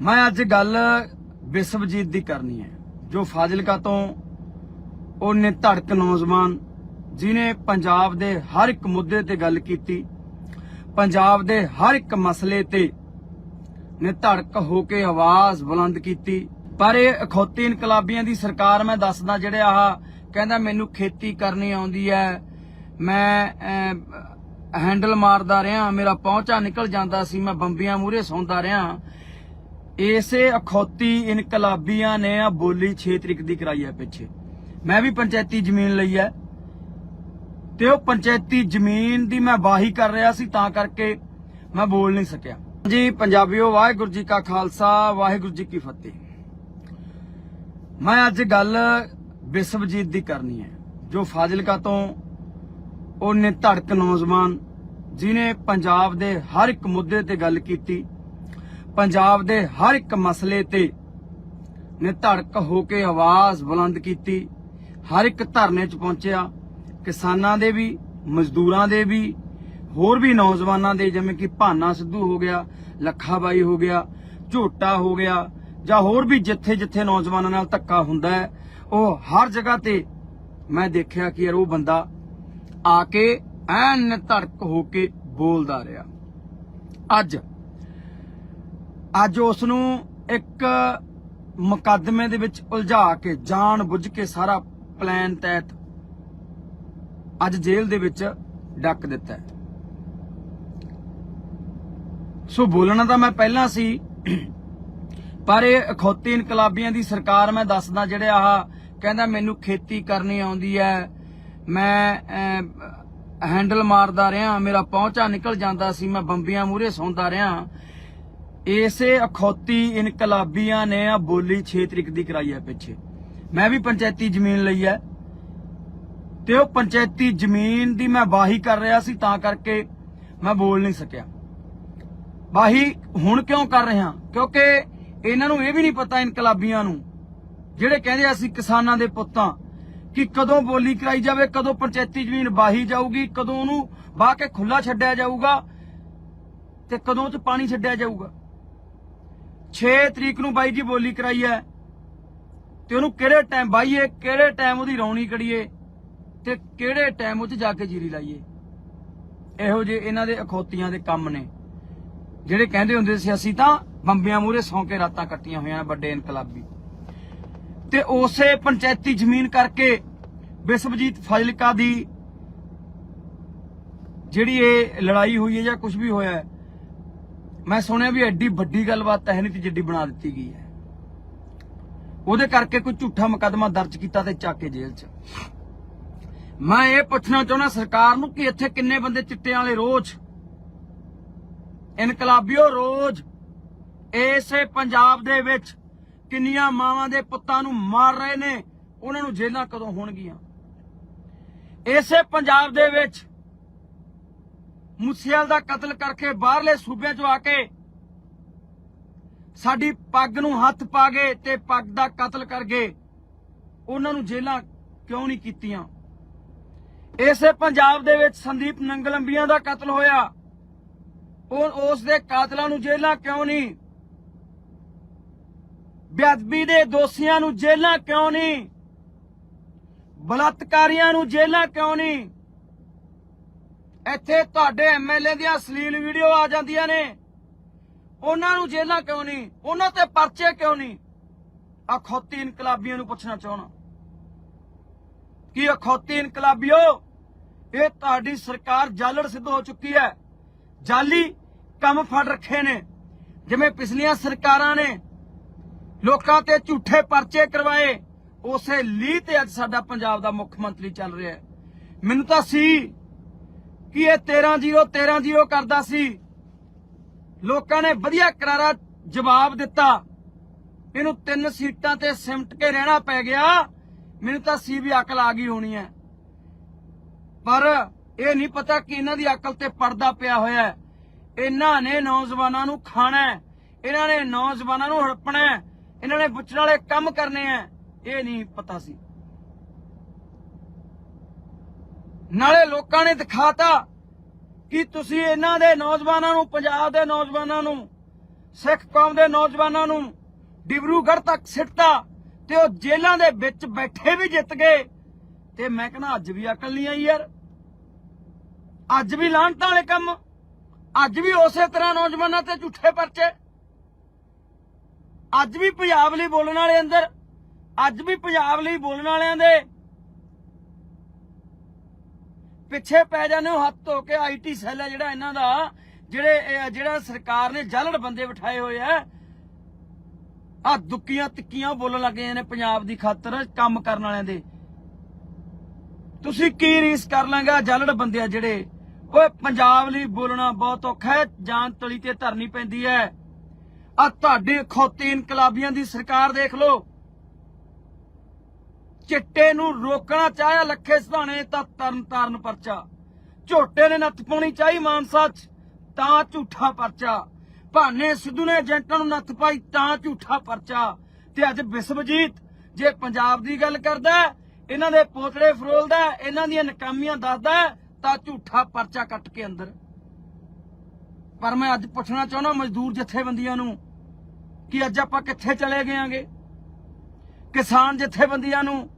ਮੈਂ ਅੱਜ ਗੱਲ ਵਿਸ਼ਵਜੀਤ ਦੀ ਕਰਨੀ ਹੈ, ਜੋ ਫਾਜ਼ਿਲਕਾ ਤੋਂ ਉਹਨੇ ਧੜਕ ਨੌਜਵਾਨ ਜਿਨੇ ਪੰਜਾਬ ਦੇ ਹਰ ਇੱਕ ਮੁੱਦੇ ਤੇ ਗੱਲ ਕੀਤੀ, ਪੰਜਾਬ ਦੇ ਹਰ ਇੱਕ ਮਸਲੇ ਤੇ ਨੇ ਧੜਕ ਹੋ ਕੇ ਆਵਾਜ਼ ਬੁਲੰਦ ਕੀਤੀ। ਪਰ ਇਹ ਅਖੌਤੀ ਇਨਕਲਾਬੀਆਂ ਦੀ ਸਰਕਾਰ, ਮੈਂ ਦੱਸਦਾ ਜਿਹੜੇ ਆਹ ਕਹਿੰਦਾ ਮੈਨੂੰ ਖੇਤੀ ਕਰਨੀ ਆਉਂਦੀ ਹੈ, ਮੈਂ ਹੈਂਡਲ ਮਾਰਦਾ ਰਿਹਾ, ਮੇਰਾ ਪਹੁੰਚਾ ਨਿਕਲ ਜਾਂਦਾ ਸੀ, ਮੈਂ ਬੰਬੀਆਂ ਮੂਹਰੇ ਸੌਂਦਾ ਰਿਹਾ ਇਸੇ ਅਖੌਤੀ ਇਨਕਲਾਬੀਆਂ ਨੇ ਆ ਬੋਲੀ 6 ਤਰੀਕ ਦੀ ਕਰਾਈ ਹੈ ਪਿੱਛੇ। ਮੈਂ ਵੀ ਪੰਚਾਇਤੀ ਜ਼ਮੀਨ ਲਈ ਹੈ। ਤੇ ਉਹ ਪੰਚਾਇਤੀ ਜ਼ਮੀਨ ਦੀ ਮੈਂ ਵਾਹੀ ਕਰ ਰਿਹਾ ਸੀ, ਤਾਂ ਕਰਕੇ ਮੈਂ ਬੋਲ ਨਹੀਂ ਸਕਿਆ। ਜੀ, ਪੰਜਾਬੀਓ, ਵਾਹਿਗੁਰੂ ਜੀ ਕਾ ਖਾਲਸਾ, ਵਾਹਿਗੁਰੂ ਜੀ ਕੀ ਫਤਿਹ। ਮੈਂ ਅੱਜ ਗੱਲ ਵਿਸ਼ਵਜੀਤ ਦੀ ਕਰਨੀ ਹੈ, ਜੋ ਫਾਜ਼ਿਲਕਾ ਤੋਂ ਉਹਨੇ ਧੜਕ ਨੌਜਵਾਨ ਜਿਨੇ ਪੰਜਾਬ ਦੇ ਹਰ ਇੱਕ ਮੁੱਦੇ ਤੇ ਗੱਲ ਕੀਤੀ ਪੰਜਾਬ ਦੇ ਹਰ ਇੱਕ ਮਸਲੇ ਤੇ ਨੇ ਧੜਕ ਹੋ ਕੇ ਆਵਾਜ਼ ਬੁਲੰਦ ਕੀਤੀ। ਹਰ ਇੱਕ ਧਰਨੇ 'ਚ ਪਹੁੰਚਿਆ। ਕਿਸਾਨਾਂ ਦੇ ਵੀ, ਮਜ਼ਦੂਰਾਂ ਦੇ ਵੀ, ਹੋਰ ਵੀ ਨੌਜਵਾਨਾਂ ਦੇ ਜਿਵੇਂ ਕਿ ਭਾਨਾ ਸਿੱਧੂ ਹੋ ਗਿਆ, ਲੱਖਾ ਬਾਈ ਹੋ ਗਿਆ, ਝੋਟਾ ਹੋ ਗਿਆ ਜਾਂ ਹੋਰ ਵੀ ਜਿੱਥੇ ਜਿੱਥੇ ਨੌਜਵਾਨਾਂ ਨਾਲ ਧੱਕਾ ਹੁੰਦਾ ਹੈ, ਉਹ ਹਰ ਜਗ੍ਹਾ ਤੇ ਮੈਂ ਦੇਖਿਆ ਕਿ ਯਾਰ ਉਹ ਬੰਦਾ ਆ ਕੇ ਐਨ ਧੜਕ ਹੋ ਕੇ ਬੋਲਦਾ ਰਿਹਾ। ਅੱਜ ਅੱਜ ਉਸ ਨੂੰ ਇੱਕ ਮੁਕੱਦਮੇ ਦੇ ਵਿੱਚ ਉਲਝਾ ਕੇ, ਜਾਣ ਬੁੱਝ ਕੇ ਸਾਰਾ ਪਲਾਨ ਤਹਿਤ ਅੱਜ ਜੇਲ੍ਹ ਦੇ ਵਿੱਚ ਡੱਕ ਦਿੱਤਾ ਹੈ। ਸੋ ਬੋਲਣਾ ਤਾਂ ਮੈਂ ਪਹਿਲਾਂ ਸੀ, ਪਰ ਇਹ ਅਖੌਤੀ ਇਨਕਲਾਬੀਆਂ ਦੀ ਸਰਕਾਰ ਮੈਂ ਦੱਸਦਾ ਜਿਹੜੇ ਆਹ ਕਹਿੰਦਾ ਮੈਨੂੰ ਖੇਤੀ ਕਰਨੀ ਆਉਂਦੀ ਹੈ, ਮੈਂ ਹੈਂਡਲ ਮਾਰਦਾ ਰਿਹਾ, ਮੇਰਾ ਪਹੁੰਚਾ ਨਿਕਲ ਜਾਂਦਾ ਸੀ, ਮੈਂ ਬੰਬੀਆਂ ਮੂਹਰੇ ਸੌਂਦਾ ਰਿਹਾ ਇਸੇ ਅਖੌਤੀ ਇਨਕਲਾਬੀਆਂ ਨੇ ਆ ਬੋਲੀ 6 ਤਰੀਕ ਦੀ ਕਰਾਈ ਹੈ ਪਿੱਛੇ। ਮੈਂ ਵੀ ਪੰਚਾਇਤੀ ਜ਼ਮੀਨ ਲਈ ਹੈ ਤੇ ਉਹ ਪੰਚਾਇਤੀ ਜ਼ਮੀਨ ਦੀ ਮੈਂ ਵਾਹੀ ਕਰ ਰਿਹਾ ਸੀ ਤਾਂ ਕਰਕੇ ਮੈਂ ਬੋਲ ਨਹੀਂ ਸਕਿਆ। ਵਾਹੀ ਹੁਣ ਕਿਉਂ ਕਰ ਰਿਹਾ ਕਿਉਂਕਿ ਇਹਨਾਂ ਨੂੰ ਇਹ ਵੀ ਨਹੀਂ ਪਤਾ ਇਨਕਲਾਬੀਆਂ ਨੂੰ, ਜਿਹੜੇ ਕਹਿੰਦੇ ਅਸੀਂ ਕਿਸਾਨਾਂ ਦੇ ਪੁੱਤਾਂ, ਕਿ ਕਦੋਂ ਬੋਲੀ ਕਰਾਈ ਜਾਵੇ, ਕਦੋਂ ਪੰਚਾਇਤੀ ਜ਼ਮੀਨ ਵਾਹੀ ਜਾਊਗੀ, ਕਦੋਂ ਉਹਨੂੰ ਵਾਹ ਕੇ ਖੁੱਲਾ ਛੱਡਿਆ ਜਾਊਗਾ ਤੇ ਕਦੋਂ ਚ ਪਾਣੀ ਛੱਡਿਆ ਜਾਊਗਾ। 6 ਤਰੀਕ ਨੂੰ ਬਾਈ ਜੀ ਬੋਲੀ ਕਰਾਈ ਹੈ ਤੇ ਉਹਨੂੰ ਕਿਹੜੇ ਟਾਈਮ ਬਾਈਏ, ਕਿਹੜੇ ਟਾਈਮ ਉਹਦੀ ਰੌਣੀ ਕੜੀਏ, ਤੇ ਕਿਹੜੇ ਟਾਈਮ ਉਹ 'ਚ ਜਾ ਕੇ ਜੀਰੀ ਲਾਈਏ। ਇਹੋ ਜਿਹੇ ਇਹਨਾਂ ਦੇ ਅਖੌਤੀਆਂ ਦੇ ਕੰਮ ਨੇ। ਜਿਹੜੇ ਕਹਿੰਦੇ ਹੁੰਦੇ ਸੀ, ਅਸੀਂ ਤਾਂ ਬੰਬਿਆਂ ਮੂਹਰੇ ਸੌਂ ਕੇ ਰਾਤਾਂ ਕੱਟੀਆਂ ਹੋਈਆਂ ਵੱਡੇ ਇਨਕਲਾਬੀ। ਤੇ ਉਸੇ ਪੰਚਾਇਤੀ ਜ਼ਮੀਨ ਕਰਕੇ ਵਿਸ਼ਵਜੀਤ ਫਾਜ਼ਿਲਕਾ ਦੀ ਜਿਹੜੀ ਇਹ ਲੜਾਈ ਹੋਈ ਹੈ ਜਾਂ ਕੁਝ ਵੀ ਹੋਇਆ ਹੈ ਮੈਂ ਸੁਣਿਆ ਵੀ ਐਡੀ ਵੱਡੀ ਗੱਲਬਾਤ ਹੈ ਨਹੀਂ ਤੇ ਜਿੱਡੀ ਬਣਾ ਦਿੱਤੀ ਗਈ ਹੈ। ਉਹਦੇ ਕਰਕੇ ਕੋਈ ਝੂਠਾ ਮੁਕੱਦਮਾ ਦਰਜ ਕੀਤਾ ਤੇ ਚੱਕ ਕੇ ਜੇਲ੍ਹ 'ਚ। ਮੈਂ ਇਹ ਪੁੱਛਣਾ ਚਾਹੁੰਦਾ, ਸਰਕਾਰ ਨੂੰ ਕਿ ਇੱਥੇ ਕਿੰਨੇ ਬੰਦੇ ਚਿੱਟੇ ਵਾਲੇ ਰੋਜ਼? ਇਨਕਲਾਬੀਓ ਰੋਜ਼। ਇਸੇ ਪੰਜਾਬ ਦੇ ਵਿੱਚ ਕਿੰਨੀਆਂ ਮਾਵਾਂ ਦੇ ਪੁੱਤਾਂ ਨੂੰ ਮਾਰ ਰਹੇ ਨੇ, ਉਹਨਾਂ ਨੂੰ ਜੇਲ੍ਹਾਂ ਕਦੋਂ ਹੋਣਗੀਆਂ? ਇਸੇ ਪੰਜਾਬ ਦੇ ਵਿੱਚ ਮੁਸਿਆਲ ਦਾ ਕਤਲ ਕਰਕੇ ਬਾਹਰਲੇ ਸੂਬਿਆਂ 'ਚੋਂ ਆ ਕੇ ਸਾਡੀ ਪੱਗ ਨੂੰ ਹੱਥ ਪਾ ਗਏ ਤੇ ਪੱਗ ਦਾ ਕਤਲ ਕਰ ਗਏ। ਉਹਨਾਂ ਨੂੰ ਜੇਲਾਂ ਕਿਉਂ ਨਹੀਂ ਕੀਤੀਆਂ? ਇਸੇ ਪੰਜਾਬ ਦੇ ਵਿੱਚ ਸੰਦੀਪ ਨੰਗਲੰਬੀਆਂ ਦਾ ਕਤਲ ਹੋਇਆ। ਉਹ ਉਸ ਦੇ ਕਾਤਲਾਂ ਨੂੰ ਜੇਲਾਂ ਕਿਉਂ ਨਹੀਂ? ਬੇਅਦਬੀ ਦੇ ਦੋਸ਼ੀਆਂ ਨੂੰ ਜੇਲਾਂ ਕਿਉਂ ਨਹੀਂ? ਬਲਾਤਕਾਰੀਆਂ ਨੂੰ ਜੇਲਾਂ ਕਿਉਂ ਨਹੀਂ? ਇੱਥੇ ਤੁਹਾਡੇ ਐਮਐਲਏ ਦੀਆਂ ਅਸ਼ਲੀਲ ਵੀਡੀਓ ਆ ਜਾਂਦੀਆਂ ਨੇ। ਉਹਨਾਂ ਨੂੰ ਜੇਲ੍ਹਾਂ ਕਿਉਂ ਨਹੀਂ? ਉਹਨਾਂ ਤੇ ਪਰਚੇ ਕਿਉਂ ਨਹੀਂ? ਅਖੌਤੀ ਇਨਕਲਾਬੀਆਂ ਨੂੰ ਪੁੱਛਣਾ ਚਾਹਣਾ ਕਿ ਅਖੌਤੀ ਇਨਕਲਾਬੀਓ? ਇਹ ਤੁਹਾਡੀ ਸਰਕਾਰ ਜਾਲੜ ਸਿੱਧ ਹੋ ਚੁੱਕੀ ਹੈ। ਜਾਲੀ ਕੰਮ ਫੜ ਰੱਖੇ ਨੇ। ਜਿਵੇਂ ਪਿਛਲੀਆਂ ਸਰਕਾਰਾਂ ਨੇ ਲੋਕਾਂ ਤੇ ਝੂਠੇ ਪਰਚੇ ਕਰਵਾਏ, ਉਸੇ ਲੀਹ ਤੇ ਅੱਜ ਸਾਡਾ ਪੰਜਾਬ ਦਾ ਮੁੱਖ ਮੰਤਰੀ ਚੱਲ ਰਿਹਾ ਹੈ। ਮੈਨੂੰ ਤਾਂ ਸੀ ਕਿ ਇਹ 13-0 13-0 ਕਰਦਾ ਸੀ। ਲੋਕਾਂ ਨੇ ਵਧੀਆ ਕਰਾਰਾ ਜਵਾਬ ਦਿੱਤਾ। ਇਹਨੂੰ ਤਿੰਨ ਸੀਟਾਂ ਤੇ ਸਿਮਟ ਕੇ ਰਹਿਣਾ ਪੈ ਗਿਆ। ਮੈਨੂੰ ਤਾਂ ਸੀ ਵੀ ਅਕਲ ਆ ਗਈ ਹੋਣੀ ਹੈ। ਪਰ ਇਹ ਨਹੀਂ ਪਤਾ ਕਿ ਇਹਨਾਂ ਦੀ ਅਕਲ ਤੇ ਪਰਦਾ ਪਿਆ ਹੋਇਆ ਹੈ। ਇਹਨਾਂ ਨੇ ਨੌਜਵਾਨਾਂ ਨੂੰ ਖਾਣਾ ਹੈ। ਇਹਨਾਂ ਨੇ ਨੌਜਵਾਨਾਂ ਨੂੰ ਹੜਪਣਾ ਹੈ। ਇਹਨਾਂ ਨੇ ਬੁੱਚਣ ਵਾਲੇ ਕੰਮ ਕਰਨੇ ਆ ਇਹ ਨਹੀਂ ਪਤਾ ਸੀ। ਨਾਲੇ ਲੋਕਾਂ ਨੇ ਦਿਖਾਤਾ ਕਿ ਤੁਸੀਂ ਇਹਨਾਂ ਦੇ ਨੌਜਵਾਨਾਂ ਨੂੰ, ਪੰਜਾਬ ਦੇ ਨੌਜਵਾਨਾਂ ਨੂੰ, ਸਿੱਖ ਕੌਮ ਦੇ ਨੌਜਵਾਨਾਂ ਨੂੰ ਡਿਬਰੂਗੜ੍ਹ ਤੱਕ ਸਿੱਟਤਾ ਤੇ ਉਹ ਜੇਲ੍ਹਾਂ ਦੇ ਵਿੱਚ ਬੈਠੇ ਵੀ ਜਿੱਤ ਗਏ। ਤੇ ਮੈਂ ਕਹਿੰਦਾ, ਅੱਜ ਵੀ ਅਕਲ ਨਹੀਂ ਆਈ ਯਾਰ। ਅੱਜ ਵੀ ਲਾਂਟਾਂ ਵਾਲੇ ਕੰਮ, ਅੱਜ ਵੀ ਉਸੇ ਤਰ੍ਹਾਂ ਨੌਜਵਾਨਾਂ ਤੇ ਝੂਠੇ ਪਰਚੇ। ਅੱਜ ਵੀ ਪੰਜਾਬ ਲਈ ਬੋਲਣ ਵਾਲੇ ਅੰਦਰ, ਅੱਜ ਵੀ ਪੰਜਾਬ ਲਈ ਬੋਲਣ ਵਾਲਿਆਂ ਦੇ ਪਿੱਛੇ ਪੈ ਜਾਂਦੇ ਹੋ ਹੱਥ ਧੋ ਕੇ ਆਈਟੀ ਸੈੱਲ ਹੈ ਜਿਹੜਾ ਇਹਨਾਂ ਦਾ, ਜਿਹੜੇ ਜਿਹੜਾ ਸਰਕਾਰ ਨੇ ਜਲੜ ਬੰਦੇ ਬਿਠਾਏ ਹੋਏ ਆ। ਆ ਦੁੱਕੀਆਂ ਤਿੱਕੀਆਂ ਬੋਲਣ ਲੱਗੇ ਨੇ ਪੰਜਾਬ ਦੀ ਖਾਤਰ, ਕੰਮ ਕਰਨ ਵਾਲਿਆਂ ਦੇ। ਤੁਸੀਂ ਕੀ ਰੀਸ ਕਰ ਲਾਂਗਾ ਜਲੜ ਬੰਦੇ ਆ ਜਿਹੜੇ? ਓਏ, ਪੰਜਾਬ ਲਈ ਬੋਲਣਾ ਬਹੁਤ ਔਖਾ ਹੈ, ਜਾਨ ਤਲੀ ਤੇ ਧਰਨੀ ਪੈਂਦੀ ਹੈ। ਆ ਤੁਹਾਡੇ ਖੋਤੀ ਇਨਕਲਾਬੀਆਂ ਦੀ ਸਰਕਾਰ ਦੇਖ ਲਓ। ਚਿੱਟੇ ਨੂੰ ਰੋਕਣਾ ਚਾਹਿਆ ਲੱਖੇ ਸਿਧਾਣੇ ਤਾਂ ਤਰਨ ਤਾਰਨ ਪਰਚਾ। ਝੋਟੇ ਨੇ ਨੱਥ ਪਾਉਣੀ ਚਾਹੀ ਮਾਨਸਾ ਚ, ਤਾਂ ਝੂਠਾ ਪਰਚਾ। ਭਾਨੇ ਸਿੱਧੂ ਨੇ ਏਜੰਟਾਂ ਨੂੰ ਨੱਥ ਪਾਈ, ਤਾਂ ਝੂਠਾ ਪਰਚਾ। ਤੇ ਅੱਜ ਵਿਸ਼ਵਜੀਤ ਜੇ ਪੰਜਾਬ ਦੀ ਗੱਲ ਕਰਦਾ, ਇਹਨਾਂ ਦੇ ਪੋਤੜੇ ਫਰੋਲਦਾ, ਇਹਨਾਂ ਦੀਆਂ ਨਕਾਮੀਆਂ ਦੱਸਦਾ, ਤਾਂ ਝੂਠਾ ਪਰਚਾ ਕੱਟ ਕੇ ਅੰਦਰ। ਪਰ ਮੈਂ ਅੱਜ ਪੁੱਛਣਾ ਚਾਹੁੰਦਾ, ਮਜ਼ਦੂਰ ਜਥੇਬੰਦੀਆਂ ਨੂੰ, ਕਿ ਅੱਜ ਆਪਾਂ ਕਿੱਥੇ ਚਲੇ ਗਏਾਂਗੇ? ਕਿਸਾਨ ਜਥੇਬੰਦੀਆਂ ਨੂੰ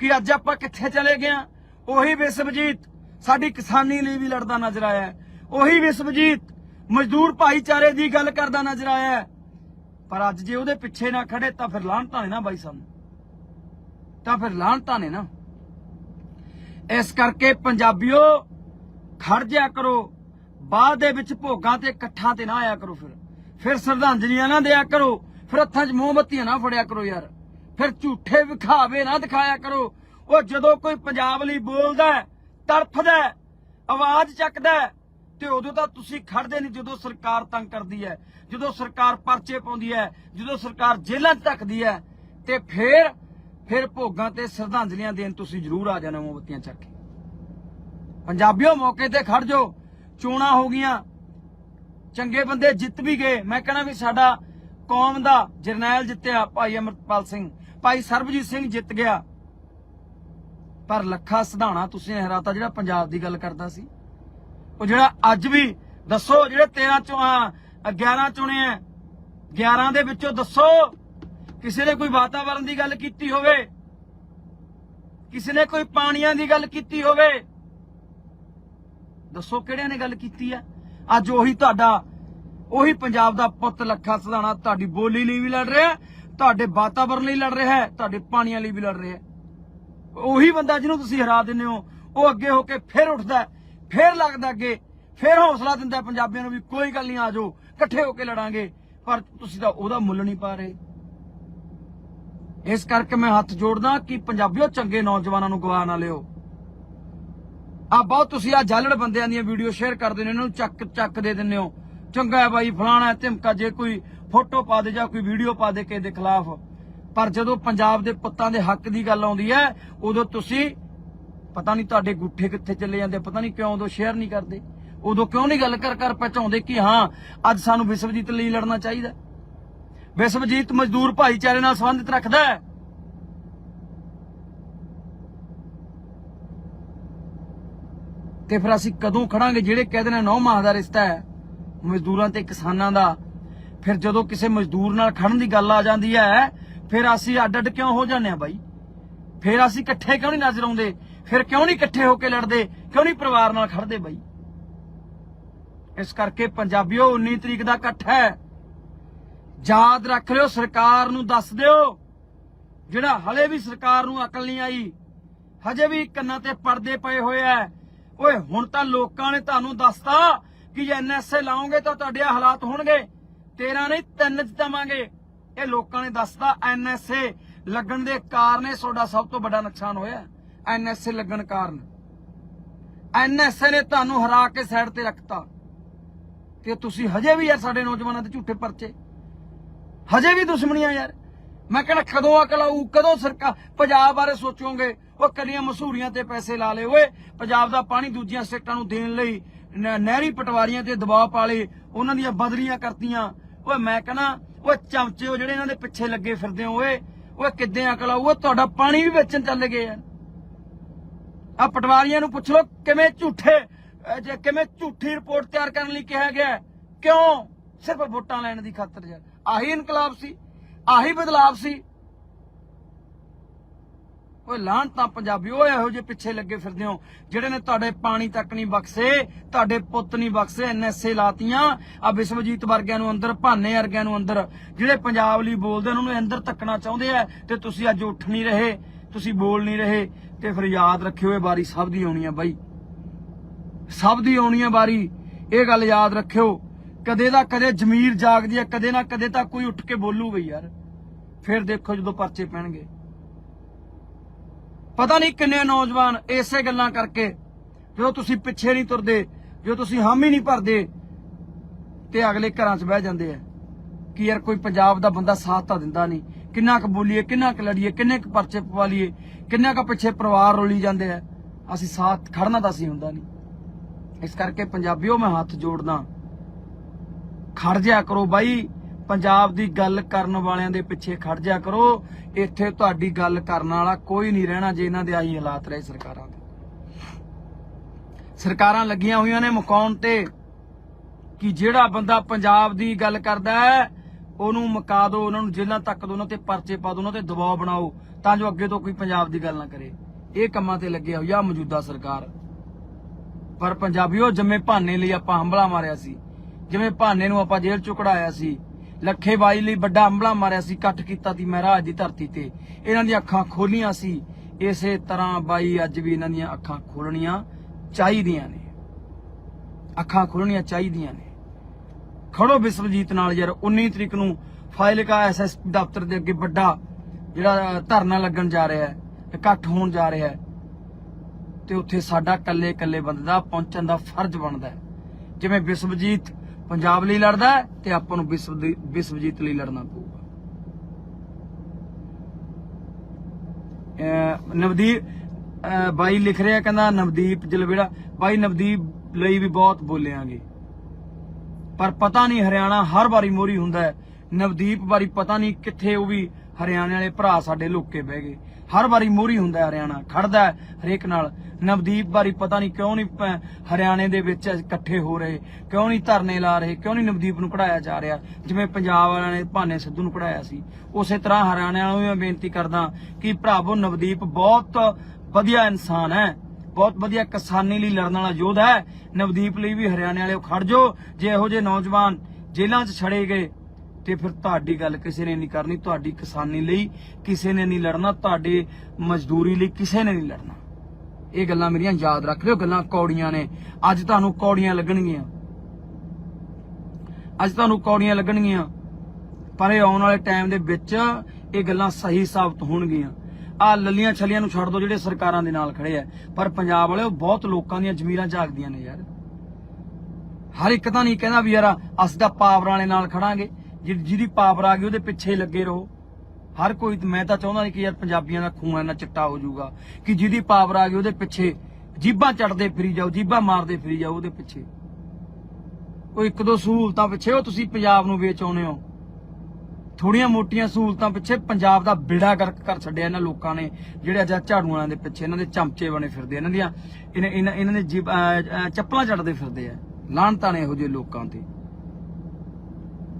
ਕਿ ਅੱਜ ਆਪਾਂ ਕਿੱਥੇ ਚਲੇ ਗਏ ਆਂ? ਉਹੀ ਵਿਸ਼ਵਜੀਤ ਸਾਡੀ ਕਿਸਾਨੀ ਲਈ ਵੀ ਲੜਦਾ ਨਜ਼ਰ ਆਇਆ ਹੈ। ਉਹੀ ਵਿਸ਼ਵਜੀਤ ਮਜ਼ਦੂਰ ਭਾਈਚਾਰੇ ਦੀ ਗੱਲ ਕਰਦਾ ਨਜ਼ਰ ਆਇਆ ਹੈ। ਪਰ ਅੱਜ ਜੇ ਉਹਦੇ ਪਿੱਛੇ ਨਾ ਖੜੇ ਤਾਂ ਫਿਰ ਲਾਹਣਤਾਂ ਨੇ ਨਾ ਬਾਈ ਸਾਨੂੰ ਤਾਂ ਫਿਰ ਲਾਹਣਤਾਂ ਨੇ ਨਾ ਇਸ ਕਰਕੇ ਪੰਜਾਬੀਓ, ਖੜ ਜਿਆ ਕਰੋ ਬਾਅਦ ਦੇ ਵਿੱਚ ਭੋਗਾਂ ਤੇ ਇਕੱਠਾਂ ਤੇ ਨਾ ਆਇਆ ਕਰੋ ਫਿਰ ਫਿਰ ਸ਼ਰਧਾਂਜਲੀਆਂ ਨਾ ਦਿਆ ਕਰੋ ਫਿਰ ਹੱਥਾਂ 'ਚ ਮੋਮਬੱਤੀਆਂ ਨਾ ਫੜਿਆ ਕਰੋ ਯਾਰ ਫਿਰ ਝੂਠੇ ਵਿਖਾਵੇ ਨਾ ਦਿਖਾਇਆ ਕਰੋ। ਉਹ ਜਦੋਂ ਕੋਈ ਪੰਜਾਬ ਲਈ ਬੋਲਦਾ ਤੜਫਦਾ ਆਵਾਜ਼ ਚੱਕਦਾ ਤੇ ਉਦੋਂ ਤਾਂ ਤੁਸੀਂ ਖੜਦੇ ਨਹੀਂ, ਜਦੋਂ ਸਰਕਾਰ ਤੰਗ ਕਰਦੀ ਹੈ, ਜਦੋਂ ਸਰਕਾਰ ਪਰਚੇ ਪਾਉਂਦੀ ਹੈ, ਜਦੋਂ ਸਰਕਾਰ ਜੇਲ੍ਹਾਂ 'ਚ ਧੱਕਦੀ ਹੈ, ਤੇ ਫਿਰ ਫਿਰ ਭੋਗਾਂ ਤੇ ਸ਼ਰਧਾਂਜਲੀਆਂ ਦੇਣ ਤੁਸੀਂ ਜ਼ਰੂਰ ਆ ਜਾਣਾ ਮੋਮਬੱਤੀਆਂ ਚੱਕ ਕੇ। ਪੰਜਾਬੀਓ, ਮੌਕੇ ਤੇ ਖੜ ਜਾਓ। ਚੋਣਾਂ ਹੋ ਗਈਆਂ। ਚੰਗੇ ਬੰਦੇ ਜਿੱਤ ਵੀ ਗਏ। ਮੈਂ ਕਹਿੰਦਾ ਵੀ ਸਾਡਾ ਕੌਮ ਦਾ ਜਰਨੈਲ ਜਿੱਤਿਆ ਭਾਈ ਅਮਰਪਾਲ ਸਿੰਘ। ਭਾਈ ਸਰਬਜੀਤ ਸਿੰਘ ਜਿੱਤ ਗਿਆ। ਪਰ ਲੱਖਾ ਸਿਧਾਣਾ ਤੁਸੀਂ ਹਰਾਤਾ ਜਿਹੜਾ ਪੰਜਾਬ ਦੀ ਗੱਲ ਕਰਦਾ ਸੀ। ਉਹ ਜਿਹੜਾ ਅੱਜ ਵੀ ਦੱਸੋ, ਜਿਹੜੇ 13 ਚੋਂ 11 ਚੁਣੇ ਆ 11 ਦੇ ਵਿੱਚੋਂ ਦੱਸੋ, ਕਿਸੇ ਨੇ ਕੋਈ ਵਾਤਾਵਰਣ ਦੀ ਗੱਲ ਕੀਤੀ ਹੋਵੇ, ਕਿਸੇ ਨੇ ਕੋਈ ਪਾਣੀਆਂ ਦੀ ਗੱਲ ਕੀਤੀ ਹੋਵੇ, ਦੱਸੋ ਕਿਹੜਿਆਂ ਨੇ ਗੱਲ ਕੀਤੀ ਆ? ਅੱਜ ਉਹੀ ਤੁਹਾਡਾ, ਉਹੀ ਪੰਜਾਬ ਦਾ ਪੁੱਤ ਲੱਖਾ ਸਿਧਾਣਾ ਤੁਹਾਡੀ ਬੋਲੀ ਲਈ ਵੀ ਲੜ ਰਿਹਾ ਤੁਹਾਡੇ ਵਾਤਾਵਰਣ ਲਈ ਲੜ ਰਿਹਾ ਹੈ ਤੁਹਾਡੇ ਪਾਣੀਆਂ ਲਈ ਵੀ ਲੜ ਰਿਹਾ ਹੈ। ਉਹੀ ਬੰਦਾ ਜਿਹਨੂੰ ਤੁਸੀਂ ਹਰਾ ਦਿੰਦੇ ਹੋ ਉਹ ਅੱਗੇ ਹੋ ਕੇ ਫਿਰ ਉੱਠਦਾ ਫਿਰ ਲੱਗਦਾ ਅੱਗੇ ਫਿਰ ਹੌਸਲਾ ਦਿੰਦਾ ਪੰਜਾਬੀਆਂ ਨੂੰ ਵੀ ਕੋਈ ਗੱਲ ਨਹੀਂ ਆ ਇਕੱਠੇ ਹੋ ਕੇ ਲੜਾਂਗੇ। ਪਰ ਤੁਸੀਂ ਤਾਂ ਉਹਦਾ ਮੁੱਲ ਨਹੀਂ ਪਾ ਰਹੇ। ਇਸ ਕਰਕੇ ਮੈਂ ਹੱਥ ਜੋੜਦਾ ਕਿ ਪੰਜਾਬੀਓ ਚੰਗੇ ਨੌਜਵਾਨਾਂ ਨੂੰ ਗਵਾ ਨਾ ਲਿਓ। ਆ ਬਹੁਤ ਤੁਸੀਂ ਆ ਜਾਲੜ ਬੰਦਿਆਂ ਦੀਆਂ ਵੀਡੀਓ ਸ਼ੇਅਰ ਕਰਦੇ ਨੇ ਇਹਨਾਂ ਨੂੰ ਚੱਕ ਚੱਕ ਦੇ ਦਿੰਦੇ ਹੋ। ਚੰਗਾ ਹੈ ਬਾਈ ਫਲਾਣਾ ਹੈ, ਧਮਕਾ ਜੇ ਕੋਈ ਫੋਟੋ ਪਾ ਦੇ ਜਾਂ ਕੋਈ ਵੀਡੀਓ ਪਾ ਦੇ ਕਿਸੇ ਦੇ ਖਿਲਾਫ। ਪਰ ਜਦੋਂ ਪੰਜਾਬ ਦੇ ਪੁੱਤਾਂ ਦੇ ਹੱਕ ਦੀ ਗੱਲ ਆਉਂਦੀ ਹੈ, ਉਦੋਂ ਤੁਸੀਂ ਪਤਾ ਨਹੀਂ ਤੁਹਾਡੇ ਗੁੱਠੇ ਕਿੱਥੇ ਚੱਲੇ ਜਾਂਦੇ, ਪਤਾ ਨਹੀਂ ਕਿਉਂ ਉਦੋਂ ਸ਼ੇਅਰ ਨਹੀਂ ਕਰਦੇ। ਉਦੋਂ ਕਿਉਂ ਨਹੀਂ ਗੱਲ ਕਰ ਕਰ ਪਹੁੰਚਾਉਂਦੇ ਕਿ ਹਾਂ, ਅੱਜ ਸਾਨੂੰ ਵਿਸ਼ਵਜੀਤ ਲਈ ਲੜਨਾ ਚਾਹੀਦਾ। ਵਿਸ਼ਵਜੀਤ ਮਜ਼ਦੂਰ ਭਾਈਚਾਰੇ ਨਾਲ ਸੰਬੰਧਿਤ ਰੱਖਦਾ ਹੈ। ਤੇ ਫਿਰ ਅਸੀਂ ਕਦੋਂ ਖੜਾਂਗੇ ਜਿਹੜੇ ਕਹਿ ਦੇਣਾ ਨੌ ਮਾਹ ਦਾ ਰਿਸ਼ਤਾ ਹੈ? ਮਜ਼ਦੂਰਾਂ ਤੇ ਕਿਸਾਨਾਂ ਦਾ ਫਿਰ ਜਦੋਂ ਕਿਸੇ ਮਜ਼ਦੂਰ ਨਾਲ ਖੜਨ ਦੀ ਗੱਲ ਆ ਜਾਂਦੀ ਹੈ, ਫਿਰ ਅਸੀਂ ਅੱਡ ਅੱਡ ਕਿਉਂ ਹੋ ਜਾਂਦੇ ਆ ਬਾਈ? ਫਿਰ ਅਸੀਂ ਇਕੱਠੇ ਕਿਉਂ ਨਹੀਂ ਨਜ਼ਰ ਆਉਂਦੇ? ਫਿਰ ਕਿਉਂ ਨਹੀਂ ਇਕੱਠੇ ਹੋ ਕੇ ਲੜਦੇ? ਕਿਉਂ ਨਹੀਂ ਪਰਿਵਾਰ ਨਾਲ ਖੜਦੇ ਬਾਈ? ਇਸ ਕਰਕੇ ਪੰਜਾਬੀਓ 19 ਤਰੀਕ ਦਾ ਇਕੱਠ ਹੈ। ਯਾਦ ਰੱਖ ਲਿਓ, ਸਰਕਾਰ ਨੂੰ ਦੱਸ ਦਿਓ। ਜਿਹੜਾ ਹਲੇ ਵੀ ਸਰਕਾਰ ਨੂੰ ਅਕਲ ਨਹੀਂ ਆਈ, ਹਜੇ ਵੀ ਕੰਨਾਂ ਤੇ ਪਰਦੇ ਪਏ ਹੋਏ ਐ ਓਏ, ਹੁਣ ਤਾਂ ਲੋਕਾਂ ਨੇ ਤੁਹਾਨੂੰ ਦੱਸਤਾ ਕਿ ਜੇ ਐਨਐਸਏ ਲਾਓਗੇ ਤਾਂ ਤੁਹਾਡੇ ਹਾਲਾਤ ਹੋਣਗੇ। 13 ਨਹੀਂ 3 ਚ ਦਵਾਂਗੇ। ਇਹ ਲੋਕਾਂ ਨੇ ਦੱਸਤਾ ਐਨਐਸਏ ਲੱਗਣ ਦੇ ਕਾਰਨ ਇਹ ਤੁਹਾਡਾ ਸਭ ਤੋਂ ਵੱਡਾ ਨੁਕਸਾਨ ਹੋਇਆ। ਐਨਐਸਏ ਲੱਗਣ ਕਾਰਨ। ਐਨਐਸਏ ਨੇ ਤੁਹਾਨੂੰ ਹਰਾ ਕੇ ਸਾਈਡ ਤੇ ਰੱਖਤਾ। ਤੇ ਤੁਸੀਂ ਹਜੇ ਵੀ ਯਾਰ ਸਾਡੇ ਨੌਜਵਾਨਾਂ ਤੇ ਝੂਠੇ ਪਰਚੇ। ਹਜੇ ਵੀ ਦੁਸ਼ਮਣੀਆਂ ਯਾਰ। ਮੈਂ ਕਹਿੰਦਾ, ਕਦੋਂ ਅਕਲ ਆਊ, ਕਦੋਂ ਸਰਕਾਰ, ਪੰਜਾਬ ਬਾਰੇ ਸੋਚੋਗੇ? ਉਹ ਕੱਲੀਆਂ ਮਸੂਰੀਆਂ ਤੇ ਪੈਸੇ ਲਾ ਲਏ। ਓਏ, ਪੰਜਾਬ ਦਾ ਪਾਣੀ ਦੂਜੀਆਂ ਸਟੇਟਾਂ ਨੂੰ ਦੇਣ ਲਈ ਨਹਿਰੀ ਪਟਵਾਰੀਆਂ ਤੇ ਦਬਾਅ ਪਾ ਲਏ। ਉਹਨਾਂ ਦੀਆਂ ਬਦਲੀਆਂ ਕਰਤੀਆਂ। ਓਏ ਮੈਂ ਕਹਿੰਦਾ, ਓਏ ਚਮਚੇ ਉਹ ਜਿਹੜੇ ਇਹਨਾਂ ਦੇ ਪਿੱਛੇ ਲੱਗੇ ਫਿਰਦੇ ਹੋ ਓਏ ਓਏ ਕਿੱਦਾਂ ਅਕਲ ਆਊ? ਤੁਹਾਡਾ ਪਾਣੀ ਵੀ ਵੇਚਣ ਚੱਲ ਗਏ ਯਾਰ ਆ ਪਟਵਾਰੀਆਂ ਨੂੰ ਪੁੱਛ ਲਓ, ਕਿਵੇਂ ਝੂਠੇ ਜੇ ਕਿਵੇਂ ਝੂਠੀ ਰਿਪੋਰਟ ਤਿਆਰ ਕਰਨ ਲਈ ਕਿਹਾ ਗਿਆ ਕਿਉਂ? ਸਿਰਫ ਵੋਟਾਂ ਲੈਣ ਦੀ ਖਾਤਰ ਯਾਰ ਆਹੀ ਇਨਕਲਾਬ ਸੀ, ਆਹੀ ਬਦਲਾਵ ਸੀ ਓਏ ਲਾਹਣਤਾਂ ਪੰਜਾਬੀ, ਓਏ ਇਹੋ ਜਿਹੇ ਪਿੱਛੇ ਲੱਗੇ ਫਿਰਦੇ ਹੋ, ਜਿਹੜੇ ਨੇ ਤੁਹਾਡੇ ਪਾਣੀ ਤੱਕ ਨਹੀਂ ਬਖਸ਼ੇ, ਤੁਹਾਡੇ ਪੁੱਤ ਨਹੀਂ ਬਖਸ਼ੇ ਐਨਐਸਏ ਲਾਤੀਆਂ, ਆ ਵਿਸ਼ਵਜੀਤ ਵਰਗਿਆਂ ਨੂੰ ਅੰਦਰ, ਭਾਨੇ ਵਰਗਿਆਂ ਨੂੰ ਅੰਦਰ, ਜਿਹੜੇ ਪੰਜਾਬ ਲਈ ਬੋਲਦੇ ਉਹਨਾਂ ਨੂੰ ਅੰਦਰ ਤੱਕਣਾ ਚਾਹੁੰਦੇ ਆ, ਤੇ ਤੁਸੀਂ ਅੱਜ ਉੱਠ ਨਹੀਂ ਰਹੇ, ਤੁਸੀਂ ਬੋਲ ਨਹੀਂ ਰਹੇ, ਤੇ ਫਿਰ ਯਾਦ ਰੱਖਿਓ ਇਹ ਵਾਰੀ ਸਭ ਦੀ ਆਉਣੀ ਆ ਬਾਈ। ਸਭ ਦੀ ਆਉਣੀ ਆ ਵਾਰੀ, ਇਹ ਗੱਲ ਯਾਦ ਰੱਖਿਓ, ਕਦੇ ਦਾ ਕਦੇ ਜ਼ਮੀਰ ਜਾਗਦੀ ਆ, ਕਦੇ ਨਾ ਕਦੇ ਤਾਂ ਕੋਈ ਉੱਠ ਕੇ ਬੋਲੂਗਾ ਹੀ ਯਾਰ। ਫਿਰ ਦੇਖੋ ਜਦੋਂ ਪਰਚੇ ਪੈਣਗੇ। ਪਤਾ ਨਹੀਂ ਕਿੰਨੇ ਨੌਜਵਾਨ ਇਸੇ ਗੱਲਾਂ ਕਰਕੇ ਜਦੋਂ ਤੁਸੀਂ ਪਿੱਛੇ ਨਹੀਂ ਤੁਰਦੇ ਜਦੋਂ ਤੁਸੀਂ ਹਾਮੀ ਨਹੀਂ ਭਰਦੇ, ਤੇ ਅਗਲੇ ਘਰਾਂ 'ਚ ਬਹਿ ਜਾਂਦੇ ਆ। ਕਿ ਯਾਰ ਕੋਈ ਪੰਜਾਬ ਦਾ ਬੰਦਾ ਸਾਥ ਤਾਂ ਦਿੰਦਾ ਨਹੀਂ। ਕਿੰਨਾ ਕੁ ਬੋਲੀਏ, ਕਿੰਨਾ ਕੁ ਲੜੀਏ, ਕਿੰਨੇ ਕੁ ਪਰਚੇ ਪਵਾ ਲਈਏ, ਕਿੰਨਾ ਕੁ ਪਿੱਛੇ ਪਰਿਵਾਰ ਰੋਲੀ ਜਾਂਦੇ ਆ। ਅਸੀਂ ਸਾਥ ਖੜਨਾ ਤਾਂ ਅਸੀਂ ਹੁੰਦਾ ਨਹੀਂ। ਇਸ ਕਰਕੇ ਪੰਜਾਬੀਓ ਮੈਂ ਹੱਥ ਜੋੜਦਾ। ਖੜ ਜਿਆ ਕਰੋ ਬਾਈ। ਪੰਜਾਬ ਦੀ ਗੱਲ ਕਰਨ ਵਾਲਿਆਂ ਦੇ ਪਿੱਛੇ ਖੜ ਜਾ ਕਰੋ। ਇੱਥੇ ਤੁਹਾਡੀ ਗੱਲ ਕਰਨ ਵਾਲਾ ਕੋਈ ਨਹੀਂ ਰਹਿਣਾ ਜੇ ਇਹਨਾਂ ਦੇ ਆਹੀ ਹਾਲਾਤ ਰਹੇ ਸਰਕਾਰਾਂ ਦੇ। ਸਰਕਾਰਾਂ ਲੱਗੀਆਂ ਹੋਈਆਂ ਨੇ ਮੁਕਾਉਣ ਤੇ ਕਿ ਜਿਹੜਾ ਬੰਦਾ ਪੰਜਾਬ ਦੀ ਗੱਲ ਕਰਦਾ ਹੈ, ਉਹਨੂੰ ਮੁਕਾ ਦਿਓ, ਉਹਨਾਂ ਨੂੰ ਜੇਲ੍ਹਾਂ ਤੱਕ ਦੋ ਉਹਨਾਂ ਤੇ ਪਰਚੇ ਪਾ ਦਿਓ, ਉਹਨਾਂ ਤੇ ਦਬਾਅ ਬਣਾਓ, ਤਾਂ ਜੋ ਅੱਗੇ ਤੋਂ ਕੋਈ ਪੰਜਾਬ ਦੀ ਗੱਲ ਨਾ ਕਰੇ। ਇਹ ਕੰਮਾਂ ਤੇ ਲੱਗਿਆ ਹੋਇਆ ਮੌਜੂਦਾ ਸਰਕਾਰ। ਪਰ ਪੰਜਾਬੀਓ ਜੰਮੇ ਭਾਨੇ ਲਈ ਆਪਾਂ ਹੰਬਲਾ ਮਾਰਿਆ ਸੀ, ਜਿਵੇਂ ਭਾਨੇ ਨੂੰ ਆਪਾਂ ਜੇਲ੍ਹ ਚੋਂ ਕਢਾਇਆ ਸੀ ਲੱਖੇ ਬਾਈ ਲਈ ਵੱਡਾ ਹੰਬਲਾ ਮਾਰਿਆ ਸੀ ਇਕੱਠ ਕੀਤਾ ਸੀ ਮਹਾਰਾਜ ਦੀ ਧਰਤੀ ਤੇ। ਇਹਨਾਂ ਦੀਆਂ ਅੱਖਾਂ ਖੋਲੀਆਂ ਸੀ। ਇਸੇ ਤਰ੍ਹਾਂ ਬਾਈ ਅੱਜ ਵੀ ਇਹਨਾਂ ਦੀਆਂ ਅੱਖਾਂ ਖੋਲਣੀਆਂ ਚਾਹੀਦੀਆਂ ਨੇ। ਅੱਖਾਂ ਖੋਲਣੀਆਂ ਚਾਹੀਦੀਆਂ ਨੇ। ਖੜੋ ਵਿਸ਼ਵਜੀਤ ਨਾਲ ਯਾਰ 19 ਤਰੀਕ ਨੂੰ ਫਾਈਲਕਾ ਐਸਐਸਪੀ ਦਫ਼ਤਰ ਦੇ ਅੱਗੇ ਵੱਡਾ ਜਿਹੜਾ ਧਰਨਾ ਲੱਗਣ ਜਾ ਰਿਹਾ ਹੈ, ਇਕੱਠ ਹੋਣ ਜਾ ਰਿਹਾ ਹੈ, ਤੇ ਉੱਥੇ ਸਾਡਾ ਕੱਲੇ ਕੱਲੇ ਬੰਦੇ ਦਾ ਪਹੁੰਚਣ ਦਾ ਫਰਜ਼ ਬਣਦਾ ਹੈ। ਜਿਵੇਂ ਵਿਸ਼ਵਜੀਤ ਪੰਜਾਬ ਲਈ ਲੜਦਾ ਤੇ ਆਪਾਂ ਨੂੰ ਵਿਸ਼ਵ ਦੀ- ਵਿਸ਼ਵਜੀਤ ਲਈ ਲੜਨਾ ਪਊਗਾ। ਨਵਦੀਪ, ਅਹ ਬਾਈ ਲਿਖ ਰਿਹਾ ਕਹਿੰਦਾ, ਨਵਦੀਪ ਜਲਵੇੜਾ, ਬਾਈ ਨਵਦੀਪ ਲਈ ਵੀ ਬਹੁਤ ਬੋਲਿਆਂਗੇ। ਪਰ ਪਤਾ ਨਹੀਂ ਹਰਿਆਣਾ ਹਰ ਵਾਰੀ ਮੋਰੀ ਹੁੰਦਾ ਹੈ। ਨਵਦੀਪ ਵਾਰੀ ਪਤਾ ਨਹੀਂ ਕਿੱਥੇ ਉਹ ਵੀ ਹਰਿਆਣੇ ਵਾਲੇ ਭਰਾ ਸਾਡੇ ਲੁੱਕ ਕੇ ਬਹਿ ਗਏ। ਹਰ ਵਾਰੀ ਮੋਰੀ ਹੁੰਦਾ ਹਰਿਆਣਾ ਖੜਦਾ ਹਰੇਕ ਨਾਲ। ਨਵਦੀਪ ਵਾਰੀ ਪਤਾ ਨਹੀਂ ਕਿਉਂ ਨਹੀਂ ਹਰਿਆਣੇ ਦੇ ਵਿੱਚ ਇਕੱਠੇ ਹੋ ਰਹੇ, ਕਿਉਂ ਨਹੀਂ ਧਰਨੇ ਲਾ ਰਹੇ, ਕਿਉਂ ਨਹੀਂ ਨਵਦੀਪ ਨੂੰ ਪੜਾਇਆ ਜਾ ਰਿਹਾ, ਜਿਵੇਂ ਪੰਜਾਬ ਵਾਲਿਆਂ ਨੇ ਭਾਨੇ ਸਿੱਧੂ ਨੂੰ ਪੜਾਇਆ ਸੀ। ਉਸੇ ਤਰ੍ਹਾਂ ਹਰਿਆਣੇ ਵਾਲਿਆਂ ਨੂੰ ਵੀ ਮੈਂ ਬੇਨਤੀ ਕਰਦਾ ਕਿ ਭਰਾਵੋ, ਨਵਦੀਪ ਬਹੁਤ ਵਧੀਆ ਇਨਸਾਨ ਹੈ, ਬਹੁਤ ਵਧੀਆ ਕਿਸਾਨੀ ਲਈ ਲੜਨ ਵਾਲਾ ਯੋਧਾ ਹੈ। ਨਵਦੀਪ ਲਈ ਵੀ ਹਰਿਆਣੇ ਵਾਲੇ ਖੜ ਜੋ ਜੇ ਇਹੋ ਜਿਹੇ ਨੌਜਵਾਨ ਜੇਲ੍ਹਾਂ 'ਚ ਛੜੇ ਗਏ ਤੇ ਫਿਰ ਤੁਹਾਡੀ ਗੱਲ ਕਿਸੇ ਨੇ ਨਹੀਂ ਕਰਨੀ, ਤੁਹਾਡੀ ਕਿਸਾਨੀ ਲਈ ਕਿਸੇ ਨੇ ਨਹੀਂ ਲੜਨਾ, ਤੁਹਾਡੇ ਮਜ਼ਦੂਰੀ ਲਈ ਕਿਸੇ ਨੇ ਨਹੀਂ ਲੜਨਾ। ਇਹ ਗੱਲਾਂ ਮੇਰੀਆਂ ਯਾਦ ਰੱਖ ਲਿਓ, ਗੱਲਾਂ ਕੌੜੀਆਂ ਨੇ। ਅੱਜ ਤੁਹਾਨੂੰ ਕੌੜੀਆਂ ਲੱਗਣਗੀਆਂ। ਅੱਜ ਤੁਹਾਨੂੰ ਕੌੜੀਆਂ ਲੱਗਣਗੀਆਂ। ਪਰ ਇਹ ਆਉਣ ਵਾਲੇ ਟਾਈਮ ਦੇ ਵਿੱਚ ਇਹ ਗੱਲਾਂ ਸਹੀ ਸਾਬਤ ਹੋਣਗੀਆਂ। ਆ ਲੱਲੀਆਂ ਛਲੀਆਂ ਨੂੰ ਛੱਡ ਦੋ ਜਿਹੜੇ ਸਰਕਾਰਾਂ ਦੇ ਨਾਲ ਖੜੇ ਆ। ਪਰ ਪੰਜਾਬ ਵਾਲੇ ਬਹੁਤ ਲੋਕਾਂ ਦੀਆਂ ਜ਼ਮੀਰਾਂ ਜਾਗਦੀਆਂ ਨੇ ਯਾਰ। ਹਰ ਇੱਕ ਤਾਂ ਨਹੀਂ ਕਹਿੰਦਾ ਵੀ ਯਾਰ, ਅਸੀਂ ਤਾਂ ਪਾਵਰ ਵਾਲੇ ਨਾਲ ਖੜਾਂਗੇ। ਜਿਹਦੀ ਪਾਵਰ ਆ ਗਈ ਉਹਦੇ ਪਿੱਛੇ ਲੱਗੇ ਰਹੋ। ਹਰ ਕੋਈ, ਮੈਂ ਤਾਂ ਚਾਹੁੰਦਾ ਨਹੀਂ ਕਿ ਯਾਰ ਪੰਜਾਬੀਆਂ ਦਾ ਖੂਨ ਇੰਨਾ ਚਿੱਟਾ ਹੋ ਜਾਊਗਾ ਕਿ ਜਿਹਦੀ ਪਾਵਰ ਆ ਗਈ ਉਹਦੇ ਪਿੱਛੇ ਜੀਬਾਂ ਚੜਦੇ ਫਰੀ ਜਾਓ, ਜੀਬਾਂ ਮਾਰਦੇ ਫਰੀ ਜਾਓ ਉਹਦੇ ਪਿੱਛੇ। ਉਹ ਇੱਕ ਦੋ ਸਹੂਲਤਾਂ ਪਿੱਛੇ, ਉਹ ਤੁਸੀਂ ਪੰਜਾਬ ਨੂੰ ਵੇਚ ਆਉਨੇ ਹੋ। ਥੋੜੀਆਂ ਮੋਟੀਆਂ ਸਹੂਲਤਾਂ ਪਿੱਛੇ ਪੰਜਾਬ ਦਾ ਬਿੜਾ ਗਰਕ ਕਰ ਛੱਡਿਆ ਇਹਨਾਂ ਲੋਕਾਂ ਨੇ, ਜਿਹੜੇ ਅੱਜ ਆਹ ਝਾੜੂ ਵਾਲਿਆਂ ਦੇ ਪਿੱਛੇ, ਇਹਨਾਂ ਦੇ ਚਮਚੇ ਬਣੇ ਫਿਰਦੇ ਇਹਨਾਂ ਦੀਆਂ, ਇਹਨਾਂ ਇਹਨਾਂ ਇਹਨਾਂ ਦੇ ਜੀਬ- ਚੱਪਲਾਂ ਚੜਦੇ ਫਿਰਦੇ ਆ। ਲਾਹਣਤਾਂ ਨੇ ਇਹੋ ਜਿਹੇ ਲੋਕਾਂ ਤੇ।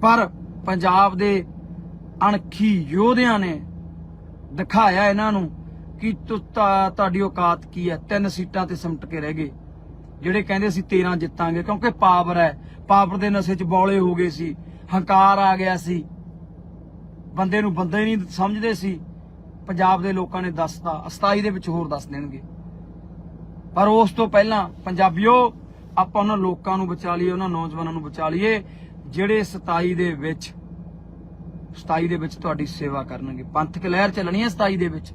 ਪਰ ਪੰਜਾਬ ਦੇ ਅਣਖੀ ਯੋਧਿਆਂ ਨੇ ਦਿਖਾਇਆ ਇਹਨਾਂ ਨੂੰ ਕਿ ਤੁ- ਤੁਹਾਡੀ ਔਕਾਤ ਕੀ ਹੈ? ਤਿੰਨ ਸੀਟਾਂ ਤੇ ਸਿਮਟ ਕੇ ਰਹਿ ਗਏ, ਜਿਹੜੇ ਕਹਿੰਦੇ ਸੀ 13 ਜਿੱਤਾਂਗੇ, ਕਿਉਂਕਿ ਪਾਵਰ ਹੈ। ਪਾਵਰ ਦੇ ਨਸ਼ੇ 'ਚ ਬੌਲੇ ਹੋ ਗਏ ਸੀ, ਹੰਕਾਰ ਆ ਗਿਆ ਸੀ। ਬੰਦੇ ਨੂੰ ਬੰਦਾ ਹੀ ਨਹੀਂ ਸਮਝਦੇ ਸੀ। ਪੰਜਾਬ ਦੇ ਲੋਕਾਂ ਨੇ ਦੱਸਤਾ 27 ਦੇ ਵਿੱਚ ਹੋਰ ਦੱਸ ਦੇਣਗੇ। ਪਰ ਉਸ ਤੋਂ ਪਹਿਲਾਂ ਪੰਜਾਬੀਓ ਆਪਾਂ ਉਹਨਾਂ ਲੋਕਾਂ ਨੂੰ ਬਚਾ ਲਈਏ, ਉਹਨਾਂ ਨੌਜਵਾਨਾਂ ਨੂੰ ਬਚਾ ਲਈਏ, ਜਿਹੜੇ 27 ਦੇ ਵਿੱਚ 27 ਦੇ ਵਿੱਚ ਤੁਹਾਡੀ ਸੇਵਾ ਕਰਨਗੇ। ਪੰਥਕ ਲਹਿਰ ਚੱਲਣੀ ਹੈ 27 ਦੇ ਵਿੱਚ।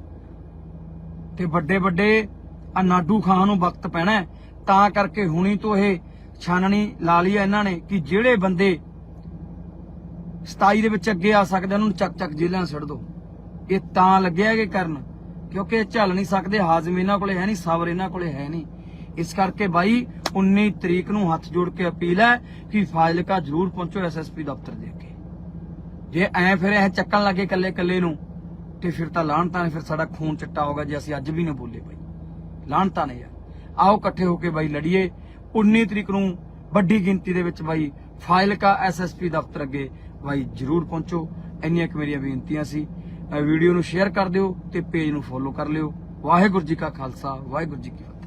ਤੇ ਵੱਡੇ ਵੱਡੇ ਆ ਨਾਡੂ ਖਾਨ ਨੂੰ ਵਕਤ ਪੈਣਾ ਤਾਂ ਕਰਕੇ ਹੁਣੀ ਤੋਂ ਇਹ ਛਾਨਣੀ ਲਾ ਲਈ ਇਹਨਾਂ ਨੇ ਕਿ ਜਿਹੜੇ ਬੰਦੇ 27 ਦੇ ਵਿੱਚ ਅੱਗੇ ਆ ਸਕਦੇ ਉਹਨਾਂ ਨੂੰ ਚੱਕ ਚੱਕ ਜੇਲ੍ਹਾਂ 'ਚ ਦੋ ਇਹ ਤਾਂ ਲੱਗਿਆ ਕਿ ਕਰਨ, ਕਿਉਂਕਿ ਇਹ ਝੱਲ ਨਹੀਂ ਸਕਦੇ, ਹਾਜ਼ਮ ਇਹਨਾਂ ਕੋਲੇ ਹੈ ਨਹੀਂ, ਸਬਰ ਇਹਨਾਂ ਕੋਲੇ ਹੈ ਨਹੀਂ। ਇਸ ਕਰਕੇ ਬਾਈ 19 ਤਰੀਕ ਨੂੰ ਹੱਥ ਜੋੜ ਕੇ ਅਪੀਲ ਹੈ ਕਿ ਫਾਜ਼ਿਲਕਾ ਜ਼ਰੂਰ ਪਹੁੰਚੋ ਐਸਐਸਪੀ ਦਫ਼ਤਰ ਦੇ ਅੱਗੇ। ਜੇ ਐ ਫਿਰ ਇਹ ਚੱਕਣ ਲੱਗੇ ਕੱਲੇ ਕੱਲੇ ਨੂੰ, ਤੇ ਫਿਰ ਤਾਂ ਲਾਹਣਤਾਂ ਨੇ ਫਿਰ ਸਾਡਾ ਖੂਨ ਚਿੱਟਾ ਹੋਗਾ ਜੇ ਅਸੀਂ ਅੱਜ ਵੀ ਨਾ ਬੋਲੇ ਬਾਈ। ਲਾਹਣਤਾਂ ਨੇ ਯਾਰ। ਆਓ ਇਕੱਠੇ ਹੋ ਕੇ ਬਾਈ ਲੜੀਏ। 19 ਤਰੀਕ ਨੂੰ ਵੱਡੀ ਗਿਣਤੀ ਦੇ ਵਿੱਚ ਬਾਈ ਫਾਈਲਕਾ ਐਸਐਸਪੀ ਦਫ਼ਤਰ ਅੱਗੇ ਬਾਈ ਜਰੂਰ ਪਹੁੰਚੋ। ਇੰਨੀਆਂ ਕੁ ਮੇਰੀਆਂ ਬੇਨਤੀਆਂ ਸੀ। ਵੀਡੀਓ ਨੂੰ ਸ਼ੇਅਰ ਕਰ ਦਿਓ ਤੇ ਪੇਜ ਨੂੰ ਫੋਲੋ ਕਰ ਲਿਓ। ਵਾਹਿਗੁਰੂ ਜੀ ਕਾ ਖਾਲਸਾ, ਵਾਹਿਗੁਰੂ ਜੀ ਕੀ ਫਤਿਹ।